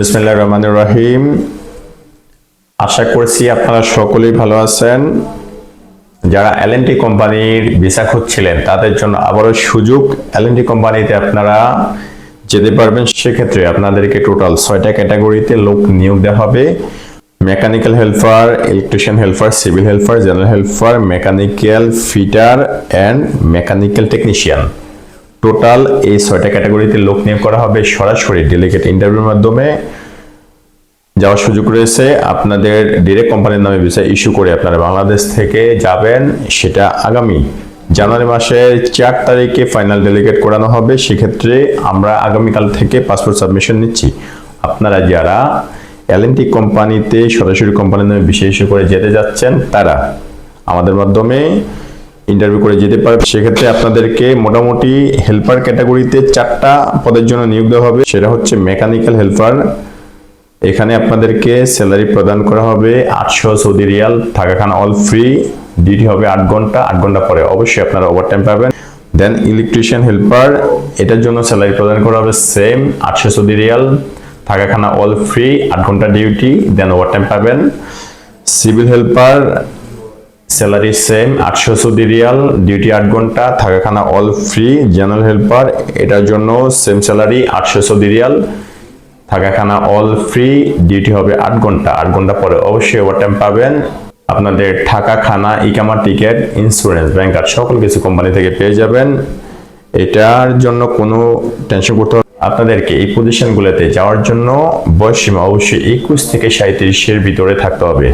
বিসমিল্লাহ রহমান রহিম। আশা করছি আপনারা সকলেই ভালো আছেন। যারা এলএনটি কোম্পানির ভিসা খুঁজছিলেন, তাদের জন্য আবারও সুযোগ। এলএনটি কোম্পানিতে আপনারা যেতে পারবেন, সেক্ষেত্রে আপনাদেরকে টোটাল ছয়টা ক্যাটাগরিতে লোক নিয়োগ দেওয়া হবে। Mechanical helper electrician helper civil helper general helper mechanical fitter and mechanical technician total এই ছয়টা ক্যাটাগরিতে লোক নিয়োগ করা হবে সরাসরি ডেলিগেট ইন্টারভিউর মাধ্যমে। যাওয়ার সুযোগ রয়েছে, আপনাদের ডিরেক্ট কোম্পানির নামে ভিসা ইস্যু করে আপনারা বাংলাদেশ থেকে যাবেন, সেটা আগামী জানুয়ারি মাসের চার তারিখে ফাইনাল ডেলিগেট করানো হবে। সেক্ষেত্রে আমরা আগামীকাল থেকে পাসপোর্ট সাবমিশন নিচ্ছি। আপনারা যারা এলএনটি কোম্পানিতে সরাসরি কোম্পানির নামে ভিসা ইস্যু করে যেতে যাচ্ছেন, তারা আমাদের মাধ্যমে ইন্টারভিউ করে যেতে পারবে। সেক্ষেত্রে আপনাদেরকে মোটামুটি হেল্পার ক্যাটাগরিতে চারটা পদের জন্য নিয়োগ দেওয়া হবে। সেটা হচ্ছে মেকানিক্যাল হেল্পার এখানে আপনাদেরকে স্যালারি প্রদান করা হবে আটশো সৌদি রিয়াল, থাকা খান অল ফ্রি ডিউটি হবে আট ঘণ্টা আট ঘণ্টা পরে অবশ্যই আপনারা ওভারটাইম পাবেন। দেন ইলেকট্রিশিয়ান হেল্পার এটার জন্য স্যালারি প্রদান করা হবে সেম আটশো সৌদি রিয়াল, থাকা খানা অল ফ্রি আট ঘণ্টা ডিউটি দেন ওভারটাইম পাবেন। সিভিল হেল্পার স্যালারি সেম, আটশো সৌদি রিয়াল, ডিউটি আট ঘণ্টা থাকা খানা অল ফ্রি, জেনারেল হেল্পার, এটার জন্য সেম স্যালারি, আটশো সৌদি রিয়াল থাকা খানা অল ফ্রি, ডিউটি হবে আট ঘণ্টা আট ঘণ্টা পরে অবশ্যই ওভারটাইম পাবেন। আপনাদের থাকা খানা ইকামা টিকেট ইন্স্যুরেন্স ব্যাংক কার্ড সকল কিছু কোম্পানি থেকে পেয়ে যাবেন। এটার জন্য কোনো টেনশন করতে হবে। আপনাদেরকে এই পজিশনগুলোতে যাওয়ার জন্য বয়স সীমা অবশ্যই একুশ থেকে সাঁত্রিশের ভিতরে থাকতে হবে।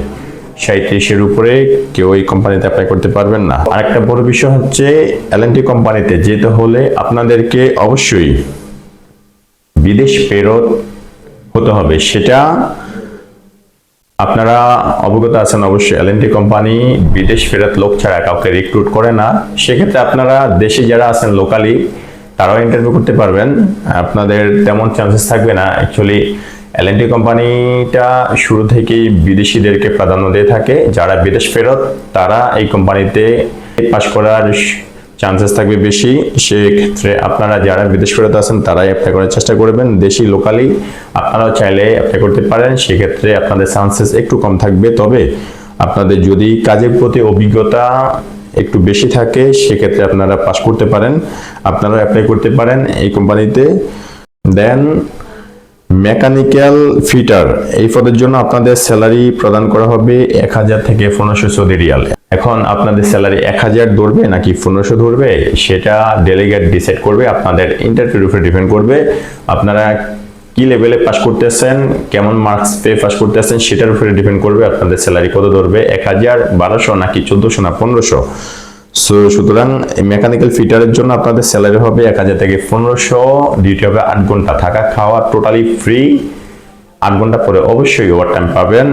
সাঁত্রিশের উপরে কেউ এই কোম্পানিতে অ্যাপ্লাই করতে পারবেন না। আরেকটা বড় বিষয় হচ্ছে এলএনটি কোম্পানিতে যেতে হলে আপনাদেরকে অবশ্যই বিদেশ ফেরত হতে হবে। সেটা আপনারা অবগত আছেন অবশ্যই। এলএনটি কোম্পানি বিদেশ ফেরত লোক ছাড়া কাউকে রিক্রুট করে না। সেক্ষেত্রে আপনারা দেশে যারা আছেন লোকালি তারাও ইন্টারভিউ করতে পারবেন। আপনাদের তেমন চান্সেস থাকবে না। অ্যাকচুয়ালি এলএনটি কোম্পানিটা শুরু থেকেই বিদেশিদেরকে প্রাধান্য দিয়ে থাকে। যারা বিদেশ ফেরত, তারা এই কোম্পানিতে পাশ করার চান্সেস থাকবে বেশি। সেক্ষেত্রে আপনারা যারা বিদেশ ফেরত আছেন, তারাই অ্যাপ্লাই করার চেষ্টা করবেন। দেশি লোকালি আপনারাও চাইলে অ্যাপ্লাই করতে পারেন। সেক্ষেত্রে আপনাদের চান্সেস একটু কম থাকবে। তবে আপনাদের যদি কাজের প্রতি অভিজ্ঞতা একটু বেশি থাকে, সেক্ষেত্রে আপনারা পাস করতে পারেন। আপনারা অ্যাপ্লাই করতে পারেন এই কোম্পানিতে দেন মেকানিক্যাল ফিটার, এই পদের জন্য আপনাদের স্যালারি প্রদান করা হবে এক হাজার থেকে পনেরোশো সৌদি রিয়াল। এখন আপনাদের স্যালারি এক হাজার ধরবে নাকি পনেরোশো ধরবে, সেটা ডেলিগেট ডিসাইড করবে, আপনাদের ইন্টারভিউর উপরে ডিপেন্ড করবে। আপনারা কি লেভেলে পাস করতেছেন, কেমন মার্কস পেয়ে পাস করতেছেন, সেটার উপরে ডিপেন্ড করবে আপনাদের স্যালারি কত ধরবে, এক হাজার বারোশো নাকি চোদ্দোশো না পনেরোশো। সো সুতরাং মেকানিক্যাল ফিটারের জন্য আপনাদের স্যালারি হবে এক হাজার থেকে পনেরোশো ডিউটি হবে আট ঘণ্টা থাকা খাওয়া টোটালি ফ্রি আট ঘণ্টা পরে অবশ্যই ওভার টাইম পাবেন।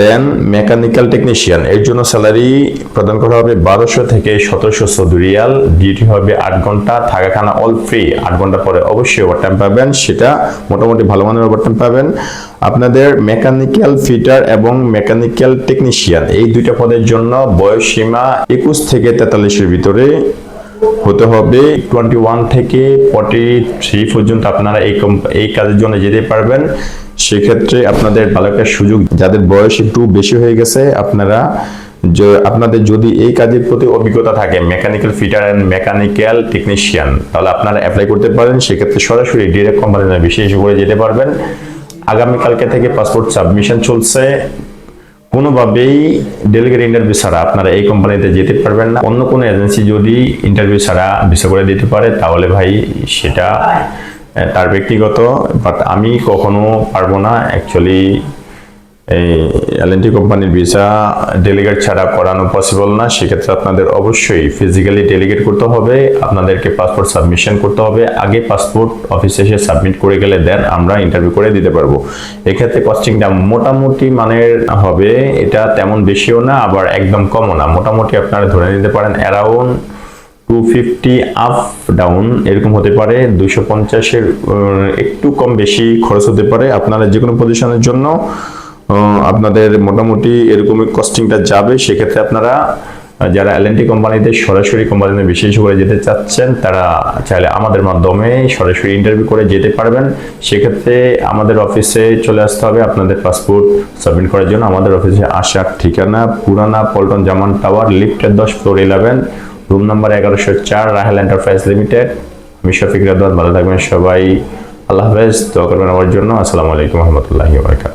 দেন মেকানিক্যাল টেকনিশিয়ান এর জন্য স্যালারি প্রদান করা হবে বারোশো থেকে সতেরোশো সৌদি রিয়াল। ডিউটি হবে আট ঘণ্টা থাকা খানা অল ফ্রি আট ঘণ্টা পরে অবশ্যই ওভারটাইম পাবেন। সেটা মোটামুটি ভালো মানের ওভারটাইম পাবেন। আপনাদের মেকানিক্যাল ফিটার এবং মেকানিক্যাল টেকনিশিয়ান এই দুইটা পদের জন্য বয়স সীমা একুশ থেকে তেতাল্লিশের ভিতরে হতে হবে। টোয়েন্টি ওয়ান থেকে ফর্টি থ্রি পর্যন্ত আপনারা এই এই কাজের জন্য যেতে পারবেন। সেক্ষেত্রে আপনাদের একটা সুযোগ যাদের বয়স একটু বেশি হয়ে গেছে, আপনারা যে- আপনাদের যদি এই কাজের প্রতি অভিজ্ঞতা থাকে mechanical fitter and mechanical technician তাহলে আপনারা অ্যাপ্লাই করতে পারেন। সেক্ষেত্রে সরাসরি ডিরেক্ট কোম্পানির বিশেষ করে যেতে পারবেন। আগামীকালকে থেকে পাসপোর্ট সাবমিশন চলছে। কোনোভাবেই ডেলিগেট ইন্টারভিউ ছাড়া আপনারা এই কোম্পানিতে যেতে পারবেন না। অন্য কোনো এজেন্সি যদি ইন্টারভিউ ছাড়া ভিসা করে দিতে পারে, তাহলে ভাই সেটা তার ব্যক্তিগত বাট আমি কখনো পারব না অ্যাকচুয়ালি এই এলএনটি কোম্পানির ভিসা ডেলিগেট ছাড়া করানো পসিবল না। সেক্ষেত্রে আপনাদের অবশ্যই ফিজিক্যালি ডেলিগেট করতে হবে, আপনাদেরকে পাসপোর্ট সাবমিশন করতে হবে। আগে পাসপোর্ট অফিসে এসে সাবমিট করে গেলে দেন আমরা ইন্টারভিউ করে দিতে পারব। এক্ষেত্রে কস্টিংটা মোটামুটি মানের হবে, এটা তেমন বেশিও না, আবার একদম কমও না। মোটামুটি আপনারা ধরে নিতে পারেন around two fifty up down এরকম হতে পারে। দুইশো পঞ্চাশের একটু কম বেশি খরচ হতে পারে। আপনারা যে কোনো পজিশনের জন্য আপনাদের মোটামুটি এরকম কস্টিংটা যাবে। সেক্ষেত্রে আপনারা যারা এলএনটি কোম্পানিতে সরাসরি কোম্পানিতে বিশেষ করে যেতে চাচ্ছেন, তারা চাইলে আমাদের মাধ্যমে সরাসরি ইন্টারভিউ করে যেতে পারবেন। সেক্ষেত্রে আমাদের অফিসে চলে আসতে হবে আপনাদের পাসপোর্ট সাবমিট করার জন্য। আমাদের অফিসে আসার ঠিকানা পুরানা পল্টন জামান টাওয়ার লিফটের দশ ফ্লোর ইলেভেন রুম নাম্বার এগারোশো চার, রাহেল এন্টারপ্রাইজ লিমিটেড। আমি শফিক রাদওয়ান ভালো থাকবেন সবাই। আল্লাহ হাফেজ, দোয়া করবেন আমার জন্য। আসসালামু আলাইকুম রহমতুল্লাহি বারকাত